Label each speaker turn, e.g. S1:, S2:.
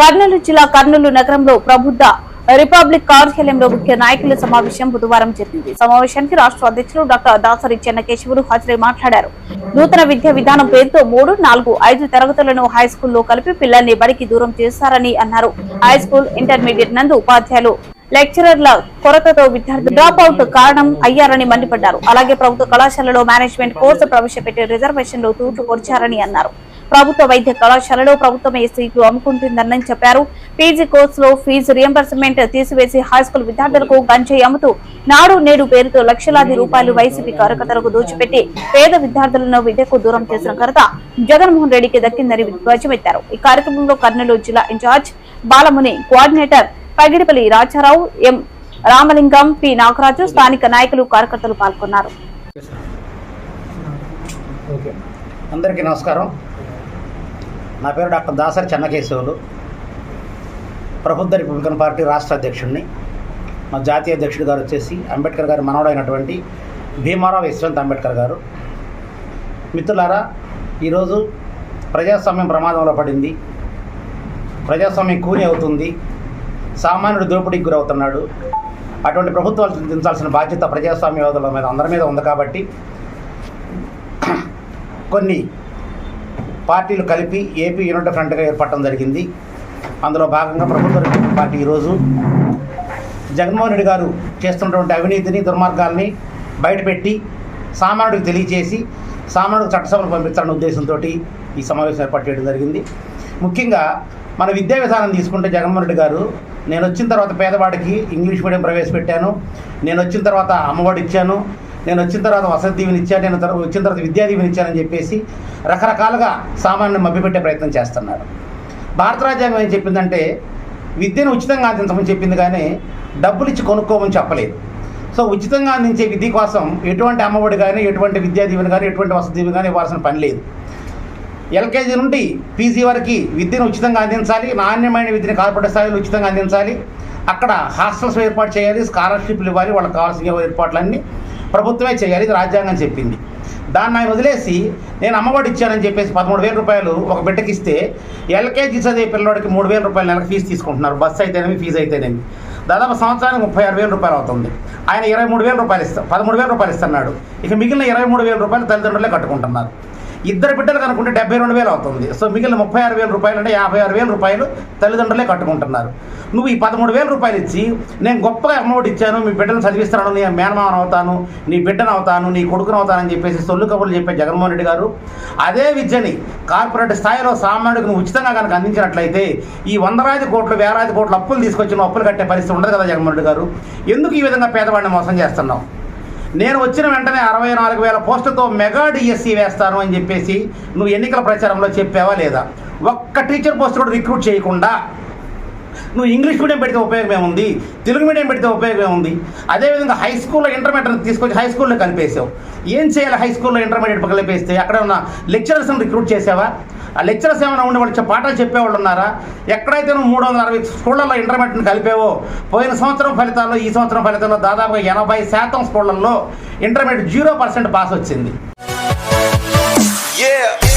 S1: కర్నూలు జిల్లా కర్నూలు నగరంలో ప్రబుద్ధ రిపబ్లిక్ కార్యాలయంలో ముఖ్య నాయకుల సమావేశం బుధవారం జరిగింది. సమావేశానికి రాష్ట్ర అధ్యక్షులు డాక్టర్ దాసరి చెన్నకేశవులు హాజరై మాట్లాడారు. నూతన విద్యా విధానం పేరుతో మూడు నాలుగు ఐదు తరగతులను హై స్కూల్లో కలిపి పిల్లల్ని బడికి దూరం చేశారని అన్నారు. హై స్కూల్ ఇంటర్మీడియట్ నందు ఉపాధ్యాయులు లెక్చరర్ల కొరతతో విద్యార్థులు డ్రాప్ అవుట్ కారణం అయ్యారని మండిపడ్డారు. అలాగే ప్రభుత్వ కళాశాలలో మేనేజ్మెంట్ కోర్సు ప్రవేశపెట్టి రిజర్వేషన్లు తూట్లు పొడిచారని అన్నారు. ప్రభుత్వ వైద్య కళాశాలలో ప్రభుత్వమే సీట్లు అమ్ముకుంటుందని చెప్పారు. పీజీ కోర్సులో ఫీజు రియంబర్స్మెంట్ తీసివేసి హైస్కూల్ విద్యార్థులకు గంజాయి అమ్ముతూ నాడు నేడు పేరుతో లక్షలాది రూపాయలు వైసీపీ కార్యకర్తలకు దోచిపెట్టి పేద విద్యార్థులను విద్యకు దూరం చేసిన ఘనత జగన్మోహన్ రెడ్డికి దక్కిందని ధ్వజమెత్తారు. ఈ కార్యక్రమంలో కర్నూలు జిల్లా incharge Balamuni coordinator Pagidipalli Rajarao M Ramalingam P Nagaraju స్థానిక నాయకులు కార్యకర్తలు పాల్గొన్నారు.
S2: అందరికీ నమస్కారం. నా పేరు doctor Dasari Chennakesavulu. Prabuddha republican party రాష్ట్ర అధ్యక్షుడిని మా జాతీయ అధ్యక్షుడు గారు వచ్చేసి అంబేద్కర్ గారి మనవడైనటువంటి భీమారావు యశ్వంత్ అంబేద్కర్ గారు. మిత్రులారా ఈరోజు ప్రజాస్వామ్యం ప్రమాదంలో పడింది. ప్రజాస్వామ్యం కూని అవుతుంది. సామాన్యుడు దోపిడీకి గురవుతున్నాడు. అటువంటి ప్రభుత్వాలు దించాల్సిన బాధ్యత ప్రజాస్వామ్యవాదుల మీద అందరి మీద ఉంది కాబట్టి కొన్ని పార్టీలు కలిపి ఏపీ యూనిట్ ఫ్రంట్గా ఏర్పడటం జరిగింది. అందులో భాగంగా ప్రభుత్వ పార్టీ ఈరోజు జగన్మోహన్ రెడ్డి గారు చేస్తున్నటువంటి అవినీతిని దుర్మార్గాల్ని బయటపెట్టి సామాన్యుడికి తెలియజేసి సామాన్యుడికి చట్టసభలు పంపించాలనే ఉద్దేశంతో ఈ సమావేశం ఏర్పాటు చేయడం జరిగింది. ముఖ్యంగా మన విద్యా విధానం తీసుకుంటే జగన్మోహన్ రెడ్డి గారు నేను వచ్చిన తర్వాత పేదవాడికి ఇంగ్లీష్ మీడియం ప్రవేశపెట్టాను నేను వచ్చిన తర్వాత అమ్మఒడి ఇచ్చాను నేను వచ్చిన తర్వాత వసతి దీవెని ఇచ్చాను నేను వచ్చిన తర్వాత విద్యా దీవెని ఇచ్చానని చెప్పేసి రకరకాలుగా సామాన్యం మభ్యపెట్టే ప్రయత్నం చేస్తున్నారు. భారత రాజ్యాంగం ఏం చెప్పిందంటే విద్యను ఉచితంగా అందించమని చెప్పింది కానీ డబ్బులు ఇచ్చి కొనుక్కోమని చెప్పలేదు. సో ఉచితంగా అందించే విద్య కోసం ఎటువంటి అమ్మఒడి కానీ ఎటువంటి విద్యా దీవెన కానీ ఎటువంటి వసతి దీవెని కానీ ఇవ్వాల్సిన పని లేదు. ఎల్కేజీ నుండి పీజీ వరకు విద్యను ఉచితంగా అందించాలి నాణ్యమైన విద్యను కార్పొరేట్ స్థాయిలో ఉచితంగా అందించాలి. అక్కడ హాస్టల్స్ ఏర్పాటు చేయాలి స్కాలర్షిప్లు ఇవ్వాలి వాళ్ళకి కావాల్సిన ఏర్పాట్లన్నీ ప్రభుత్వమే చేయాలి ఇది రాజ్యాంగం చెప్పింది. దాన్ని ఆయన వదిలేసి నేను అమ్మఒడి ఇచ్చానని చెప్పేసి పదమూడు వేల రూపాయలు ఒక బిడ్డకి ఇస్తే ఎల్కేజీ చదివే పిల్లవాడికి మూడు వేల రూపాయలు నెలకు ఫీజు తీసుకుంటున్నారు. బస్సు అయితేనేమి ఫీజు అయితేనేమి. దాదాపు సంవత్సరానికి ముప్పై ఆరు వేల రూపాయలు అవుతుంది. ఆయన ఇరవై మూడు వేల రూపాయలు ఇస్తా పదమూడు వేల రూపాయలు ఇస్తున్నాడు. ఇక మిగిలిన ఇరవై మూడు వేల రూపాయలు తల్లిదండ్రులే కట్టుకుంటున్నారు. ఇద్దరు బిడ్డలు కనుక్కుంటే డెబ్బై రెండు వేలు అవుతుంది. సో మిగిలిన ముప్పై ఆరు వేల రూపాయలు అంటే యాభై ఆరు వేల రూపాయలు తల్లిదండ్రులే కట్టుకుంటున్నారు. నువ్వు ఈ పదమూడు వేల రూపాయలు ఇచ్చి నేను గొప్పగా అమౌంట్ ఇచ్చాను మీ బిడ్డను చదివిస్తాను నీ మేనమావన్ అవుతాను నీ బిడ్డను అవుతాను నీ కొడుకును అవుతానని చెప్పేసి సొల్లు కబుర్లు చెప్పే జగన్మోహన్ రెడ్డి గారు అదే విద్యని కార్పొరేట్ స్థాయిలో సామాన్యుడికి నువ్వు ఉచితంగా కనుక అందించినట్లయితే ఈ వందలాది కోట్లు వేలాది కోట్లు అప్పులు తీసుకొచ్చి నువ్వు అప్పులు కట్టే పరిస్థితి ఉండదు కదా జగన్మోహన్ రెడ్డి గారు. ఎందుకు ఈ విధంగా పేదవాడిని మోసం చేస్తున్నావు? నేను వచ్చిన వెంటనే అరవై నాలుగు వేల పోస్టులతో మెగా డిఎస్సి వేస్తాను అని చెప్పేసి నువ్వు ఎన్నికల ప్రచారంలో చెప్పావా లేదా? ఒక్క టీచర్ పోస్ట్ కూడా రిక్రూట్ చేయకుండా నువ్వు ఇంగ్లీష్ మీడియం పెడితే ఉపయోగం ఏముంది? తెలుగు మీడియం పెడితే ఉపయోగం ఏముంది? అదేవిధంగా హై స్కూల్లో ఇంటర్మీడియట్ తీసుకొచ్చి హై స్కూల్లో కలిపేసావు ఏం చేయాలి హై స్కూల్లో ఇంటర్మీడియట్ కలిపేస్తే? అక్కడ ఉన్న లెక్చరర్స్ని రిక్రూట్ చేసావా? ఆ లెక్చరర్స్ ఏమైనా ఉండి వాళ్ళు పాఠాలు చెప్పేవాళ్ళు ఉన్నారా? ఎక్కడైతే నువ్వు మూడు వందల అరవై స్కూళ్ళల్లో ఇంటర్మీడియట్ని కలిపేవో? పోయిన సంవత్సరం ఫలితాల్లో ఈ సంవత్సరం ఫలితాల్లో దాదాపుగా ఎనభై శాతం స్కూళ్ళల్లో ఇంటర్మీడియట్ జీరో పర్సెంట్ పాస్ వచ్చింది.
S3: Yeah.